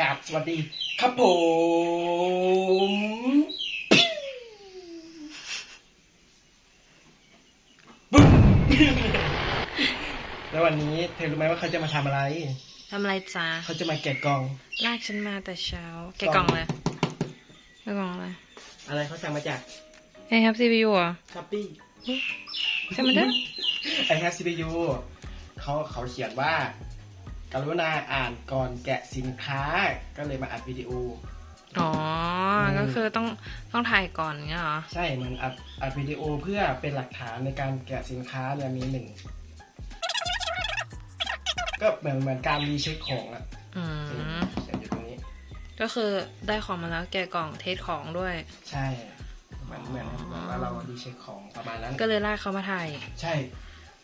กราบสวัสดี ครับผมบึ้มแล้ววันนี้เธอรู้ไหมว่าเขาจะมาทำอะไร ทำอะไรจ้าเขาจะมาแกะกล่อง ลากฉันมาแต่เช้า แกะกล่องเลยแกะกล่องเลยอะไรเขาสั่งมาจากไอ้ครับซีพียูอะช้อปปี้ใช่ไหมเด้อไอแฮปซีพียูเขาเขาเขียนว่า กรุณาอ่านก่อนแกะสินค้าก็เลยมาอัดวิดีโอ อ๋ออมก็คือต้องต้องถ่ายก่อนเงี้ยเหรอ ใช่เหมือนอัดอัดวิดีโอเพื่อเป็นหลักฐานในการแกะสินค้าเนี่ยมีหนึ่งก็เหมือนเหมือนการรีเช็คของอะอืมเขียนอยู่ตรงนี้ ก็คือได้ของมาแล้วแกะกล่องเทสของด้วย ใช่เหมือนเหมือนเหมือนว่าเรารีเช็คของประมาณนั้น ก็เลยลากเขามาถ่าย ใช่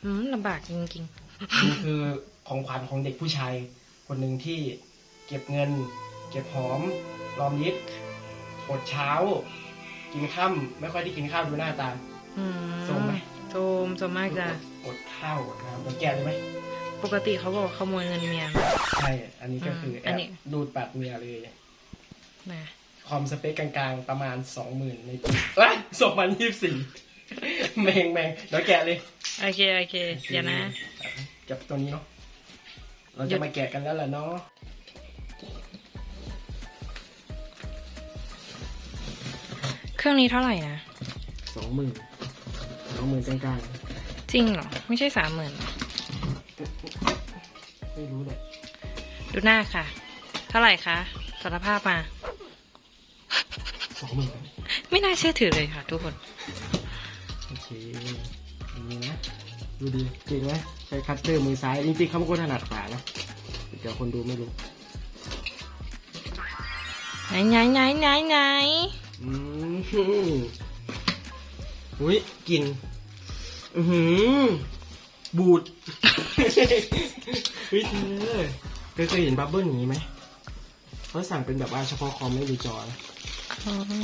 อืมลำบากจริงนี่คือ ของขวัญของเด็กผู้ชาย คนหนึ่งที่เก็บเงิน เก็บหอมรอมริดอดเช้า กินข้ามไม่ค่อยได้กินข้าวดูหน้าตาๆอืมส่งไหมโจมโจมมากจ้ะอดข้าวอดน้ำจะแก้เลยไหมปกติเขาบอกขโมยเงินเมียใช่อันนี้ก็คือแออันบนี้ดูดปัดเมียเลยนะคอมสเปคกลางๆ ประมาณสองหมื่นในปีเอ้ยสองพันยี่สิบสี่แมงแมงเดี๋ยวแกะเลย โอเค โอเค เดี๋ยวนะเก็บตัวนี้เนาะ เราหยุจะดมาแกะกันแล้วแหละเนาะเครื่องนี้เท่าไหร่นะสองหมื่นสองหมื่นกลางจริงเหรอ ไม่ใช่สามหมื่นๆไม่รู้เลยดูหน้าค่ะ เท่าไหร่คะสารภาพมา สองหมื่น ไม่น่าเชื่อถือเลยค่ะทุกคน ดูดีจริงไหมใช้คัตเตอร์มือซ้าย จริงๆเขาไม่ควรถนัดขวานะเดี๋ยวคนดูไม่รู้ไหนไหนไหนไหนไหนอืมอุ้ยกลินอือหือบูดเฮ้ยเธอเธอเคยเห็นบับเบิ้ลอย่างนี้ไหมเขาสั่งเป็นแบบว่าเฉพาะคอมไม่ดูจอนะอ๋ออื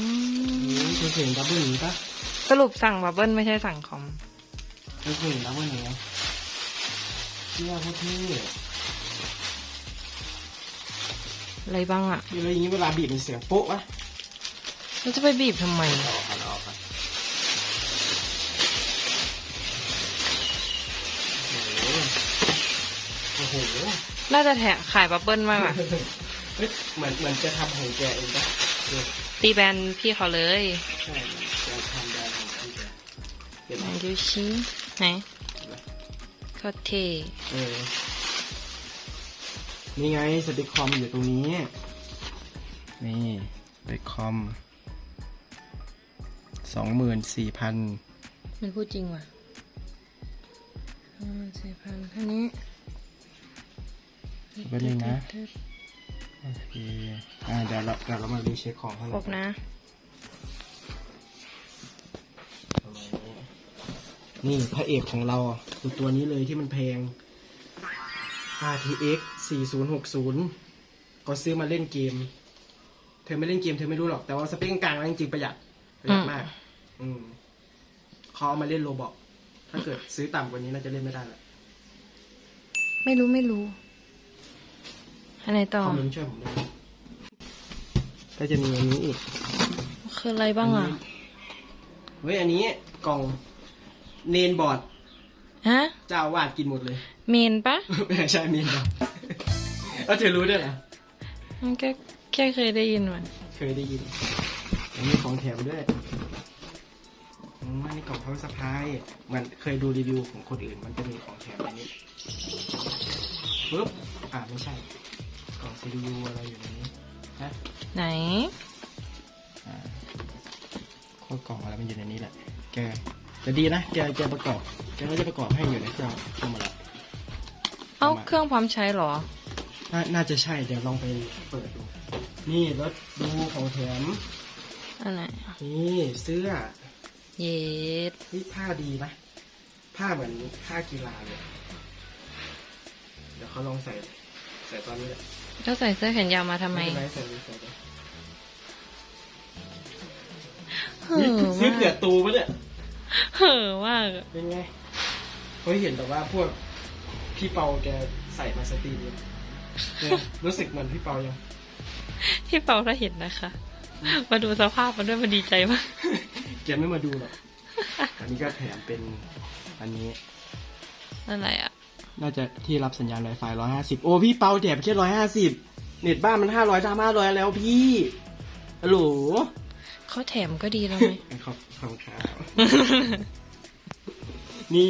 มเธอเคยเห็นบับเบิ้ลอย่างนี้ปะสรุปสั่งบับเบิ้ลไม่ใช่สั่งคอม เธอเคยเห็นบับเบิ้ลอย่างนี้ไหมเที่ยโคตรเท่อะไรบ้างอะเวลาอย่างนี้เวลาบีบมันเสียงโป๊ะวะแล้วจะไปบีบทำไมออกกันออกกันโอ้โหโอ้โหน่าจะแถะขายบับเบิ้ลมากอะเฮ้ยเหมือนเหมือนจะทำของแกเองปะเออตีแบรนด์พี่เขาเลยใช่จะทำได้ของพี่แกเห็นไหไหนมดูชี้ ไหนโคตรเท่เออ นี่ไงสติกคอมอยู่ตรงนี้ นี่สติกคอมสองหมื่นสี่พันมันพูดจริงว่ะสี่พันเท่านี้แป๊บนึงนะโอเค อ่าเดี๋ยวเราเดี๋ยวเรามารีเช็คของข้างคในรบนะประ นี่พระเอกของเราอะคือตัวนี้เลยที่มันแพง RTX 4060 ก็ซื้อมาเล่นเกม เธอไม่เล่นเกมเธอไม่รู้หรอก แต่ว่าสเปคกลางๆแล้วจริงๆประหยัดประหยัดมาก อืมเขาเอามาเล่นโรบอก ถ้าเกิดซื้อต่ำกว่านี้น่าจะเล่นไม่ได้ละไม่รู้ไม่รู้อันไหนต่อคอมเมนต์ช่วยผมด้วยก็จะมีอันนี้อีก คืออะไรบ้างอะเฮ้ยอันนี้กล่อง เนนบอร์ดฮะเจ้าอาวาดกินหมดเลย เมนปะไม่ใช่เนนบอร์ดแล้วเธอรู้ด้วยเหรอมันก็แค่เคยได้ยินมันเคยได้ยินอันนี้ของแถมด้วยอืมอันนี้กล่องเขาสะพายเหมันเคยดูรีวิวของคนอื่น มันจะมีของแถมอันนี้ปึ๊บอ่าไม่ใช่กล่องซีดียูอะไรอยู่ในนี้ฮะไหน อ่าโคตรกล่องอะไรมันอยู่ในนี้แหละ แก แต่ดีนะแกแกประกอบแกก็จะประกอบให้อยู่ในเครื่องเครื่องมาแล้วเอ้าเครื่องพร้อมใช้เหรอ น่าน่าจะใช่เดี๋ยวลองไปเปิดดู นี่แล้วดูของแถมอันไหนนี่เสื้อเย็ดนี่ผ้าดีไหมผ้าเหมือนผ้ากีฬาเลยเดี๋ยวเขาลองใส่ ใส่ตอนนี้แหละก็ใส่เสื้อแขนยาวมาทำไมเป็นไรใส่เลยใส่เลยเห่อซื้อมาเผื่อกตูปะเนี่ย เห่อมากเป็นไงเฮ้ยเห็นแต่ว่าพวกพี่เปาแกใส่มาสตรีมเนี่ยเนี่ยรู้สึกเหมือนพี่เปายังพี่เปาถ้าเห็นนะคะ มาดูสภาพมันด้วยมันดีใจมาก แกไม่มาดูหรอก อันนี้ก็แถมเป็นอันนี้ อะไรอะ น่าจะที่รับสัญญาณ Wi-Fi 150 โอ้พี่เปาแถมแค่150 เน็ตบ้านมัน 500ทำ500 แล้วพี่ฮัลโหลเขาแถมก็ดีแล้วไหม ขอบ ขอบครับ นี่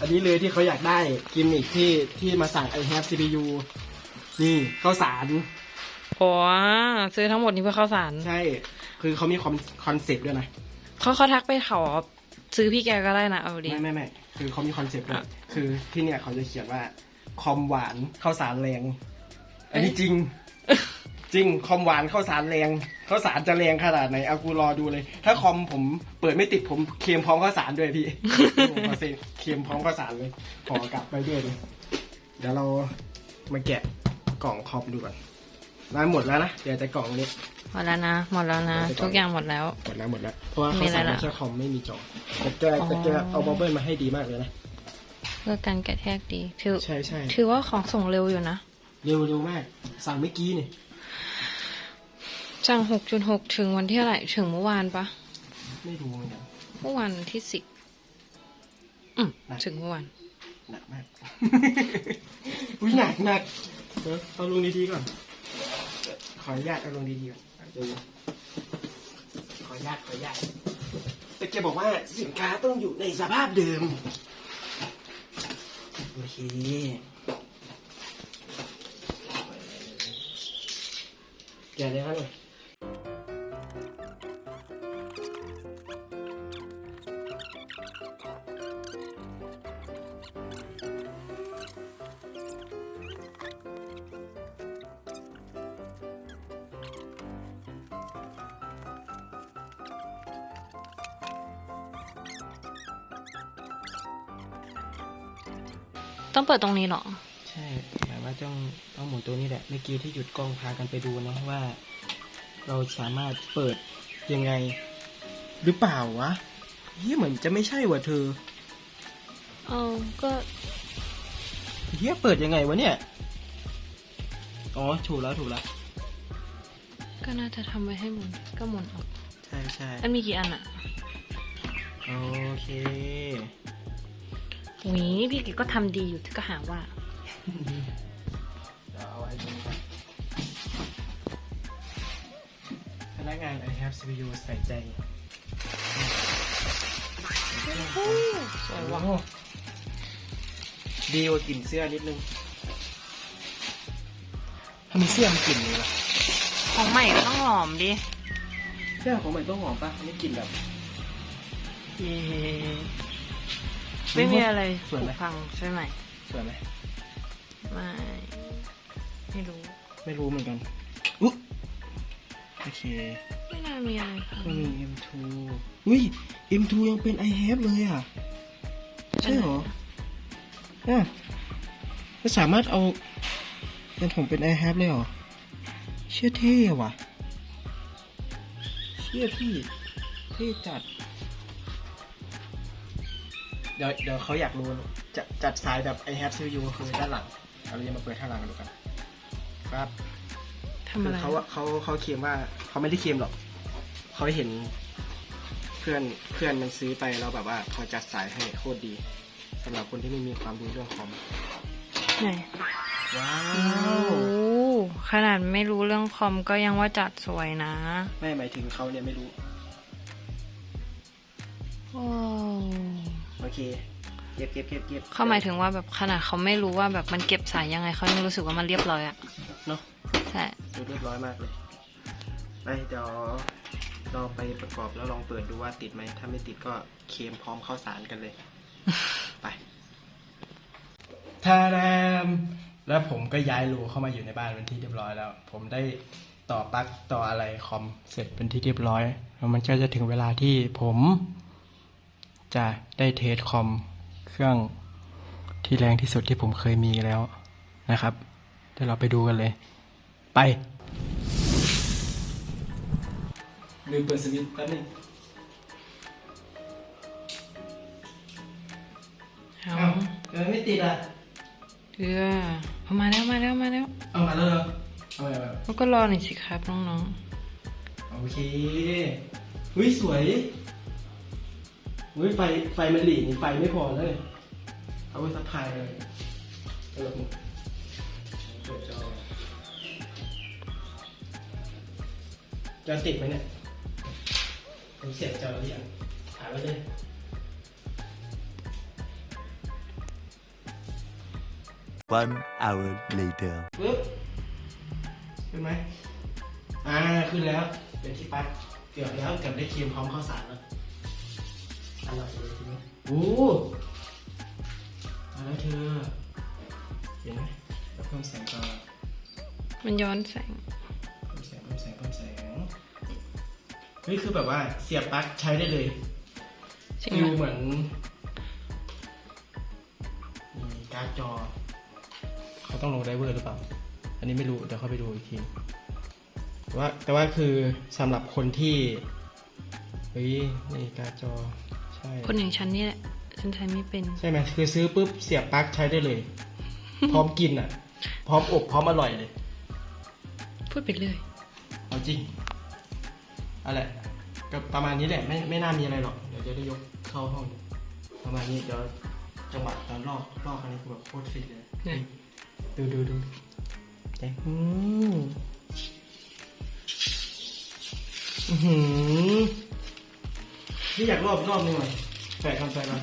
อันนี้เลยที่เขาอยากได้กิมมิคที่ที่มาสั่ง i have CPU นี่ข้าวสารโอ้ซื้อทั้งหมดนี้เพื่อข้าวสาร ใช่ คือเขามีคอนคอนเซปต์ด้วยนะ เขาเขาทักไปเขาซื้อพี่แกก็ได้นะเอาดีไม่ไม่ไม่คือเขามีคอนเซปต์ด้วยอะคือที่เนี่ยเขาจะเขียนว่า คอมหวานข้าวสารแรง อันนี้จริง จริงคอมหวานข้าวสารแรงข้าวสารจะแรงขนาดไหนเอากูรอดูเลย ถ้าคอมผมเปิดไม่ติดผมเคลมพร้อมข้าวสารด้วยพี่ผมขอเซ็นเคลมพร้อมข้าวสารเลยขอกลับไปด้วยเลยเดี๋ยวเรามาแกะกล่องคอมดูก่อนได้หมดแล้วนะเดี๋ยวแต่กล่องนี้ หมดแล้วนะ หมดแล้วนะ ทุกอย่างหมดแล้ว หมดแล้วหมดแล้ว เพราะว่ามีข้าวอะไรสารล่ะแค่คอมไม่มีจอแต่แกแต่แกอ๋อเอาบับเบิ้ลมาให้ดีมากเลยนะเพื่อการกระแทกดีถือใช่ใช่ถือว่าของส่งเร็วอยู่นะ เร็วเร็วมาก สั่งเมื่อกี้นี่ สั่งหกจุดหกถึงวันที่เท่าไหร่ถึงเมื่อวานปะไม่รู้เหมือนกันเมื่อวานที่สิบอืมนะถึงเมื่อวานหนักมาก อุ้ยหนักหนักเดี๋ยวเอาลงดีๆก่อน ขออนุญาตเอาลงดีๆก่อนเดี๋ยวขออนุญาตขออนุญาตแต่แกบอกว่าสินค้าต้องอยู่ในสภาพเดิม โอเคแกะเลยครับเนี่ย ต้องเปิดตรงนี้เหรอ ใช่หมายว่าต้องต้องหมุนตัวนี้แหละ เมื่อกี้ที่หยุดกล้องพากันไปดูเนาะว่า เราสามารถเปิดยังไง หรือเปล่าวะเฮียเหมือนจะไม่ใช่ว่ะเธอ เออก็เฮียเปิดยังไงวะเนี่ย อ๋อถูกแล้วถูกแล้ว ก็น่าจะทำไว้ให้หมุนก็หมุนออกใช่ใช่มันมีกี่อันอะโอเค หวีพี่กิจก็ทำดีอยู่ที่ก็หาว่า เดี๋ยวเอาไว้ตรงนี้ก่อนพนักงาน I have CPU ใส่ใจสวยว่ะ โอ้ดีกว่ากลิ่นเสื้อนิดนึงทำไมเสื้อมันกลิ่นนี้วะของใหม่ก็ต้องหอมดิ เสื้อของใหม่ต้องหอมปะอันนี้กลิ่นแบบ เย้ ไม่มีอะไรสวยไหมผุพังใช่ไหมสวยไหมไม่ไม่รู้ ไม่รู้เหมือนกันอุ๊ยโอเค ไม่น่ามีอะไรพังก็มี M2 อุ้ย M2 ยังเป็น i have เลยอะ ใช่เหรออะก็สามารถเอาเป็นผมเป็น i have เลยเหรอ เชื่อเท่ว่ะ เชื่อพี่ เท่จัด เดี๋ยวเดี๋ยวเขาอยากรู้จะจัดสายแบบ i have CPU คือด้านหลังเราจะมาเปิดข้างหลังดูกันครับทำคือะไรอเขาอะเขาเขาเคลมว่าเขาไม่ได้เคลมหรอกเขาเห็นเพื่อนเพื่อนมันซื้อไปแล้วแบบว่าเขาจัดสายให้โคตรดีสำหรับคนที่ไม่มีความรู้เรื่องคอมไหนว้าโอ้วขนาดไม่รู้เรื่องคอมก็ยังว่าจัดสวยนะไม่หมายถึงเขาเนี่ยไม่รู้โอ้ โอเค เก็บเก็บเก็บเก็บเขาหมายถึงว่าแบบขนาดเขาไม่รู้ว่าแบบมันเก็บสายยังไงเขายังรู้สึกว่ามันเรียบร้อยอะเนาะใช่ดูเรียบร้อยมากเลยไปเดี๋ยวเราไปประกอบแล้วลองเปิดดูว่าติดไหม ถ้าไม่ติดก็เคลมพร้อมเข้าสารกันเลย ไปทาแรมแล้วผมก็ย้ายรูเข้ามาอยู่ในบ้านเป็นที่เรียบร้อยแล้ว ผมได้ต่อปลั๊กต่ออะไรคอมเสร็จเป็นที่เรียบร้อย แล้วมันก็จะถึงเวลาที่ผม จะได้เทสคอมเครื่องที่แรงที่สุดที่ผมเคยมีแล้วนะครับ เดี๋ยวเราไปดูกันเลย ไปลืมเปิดสวิตช์แป๊บนึงเอาอ้าวเออไม่ติดอะเออเอามาแล้วมาแล้วมาแล้ว เอามาแล้วเหรอเอาไปเอาไปแล้วก็รอหน่อยสิครับน้องโอเคเฮ้ยสวย เฮ้ยไฟไฟมันหลีนี่ไฟไม่พอเลยเอาไว้สักพายเลยเออเปิดจอจอติดไหมเนี่ยผมเสียบจอหรือยังถ่ายไว้เลย One hour later. ปึ๊บขึ้นไหมอ่า ขึ้นแล้ว เป็นที่ปัดเกือบแล้วเกือบได้ครีมพร้อมข้าวสารแล้ว อร่อยเลยทีนี้โอ้มาแล้วเธอ เห็นไหมแล้วเพิ่มแสงก่อนๆมันย้อนแสงเพิ่มแสงเพิ่มแสงเพิ่มแสงเฮ้ยคือแบบว่าเสียบปลั๊กใช้ได้เลยจริงฟิไหลมเหมือนมีการ์ดจอ เขาต้องลงไดเวอร์หรือเปล่า อันนี้ไม่รู้ เดี๋ยวเข้าไปดูอีกทีแต่ว่าแต่ว่าคือสำหรับคนที่เฮ้ยนี่การ์ดจอ ใช่คนอย่างฉันนี่แหละฉันใช้ไม่เป็น ใช่ไหมคือซื้อปุ๊บเสียบปลั๊กใช้ได้เลย พร้อมกินอะ พร้อมอบพร้อมอร่อยเลย พูดไปเลย เอาจริงเอาแหละก็ประมาณนี้แหละไม่ไม่น่ามีอะไรหรอก เดี๋ยวจะได้ยกเข้าห้อง ประมาณนี้เดี๋ยวจังหวะตอนลอกลอกอันนี้คือแบบโคตรฟิตเลยไหนดูดูดูใจอืมอื้อหือ นี่อยากรอบอีกรอบนึงหน่อยแปะกันแปะกัน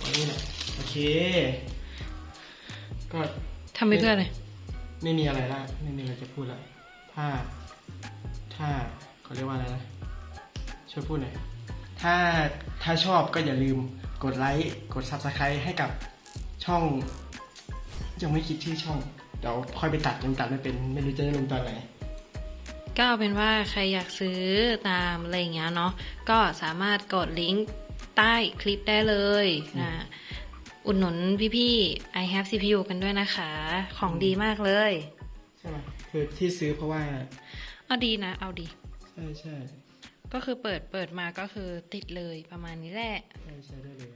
วันนี้แหละโอเค ก็ทำไปเพื่ออะไรไม่มีอะไรละไม่มีอะไรจะพูดละถ้า ถ้าเขาเรียกว่าอะไรนะช่วยพูดหน่อยถ้าถ้าชอบก็อย่าลืมกดไลค์กด Subscribe ให้กับช่อง ยังไม่คิดชื่อช่อง เดี๋ยวค่อยไปตัดยังตัดไม่เป็น ไม่รู้จะได้ลงตอนไหน ก็เอาเป็นว่าใครอยากซื้อตามอะไรอย่างเงี้ยเนาะก็สามารถกดลิงก์ใต้คลิปได้เลยนะอุดหนุนพี่ๆ I have CPU กันด้วยนะคะ ของดีมากเลยใช่ไหมคือที่ซื้อเพราะว่า เอาดีนะ เอาดี ใช่ใช่ก็คือเปิดเปิดมาก็คือติดเลยประมาณนี้แหละ ใช่ใช่ได้เลย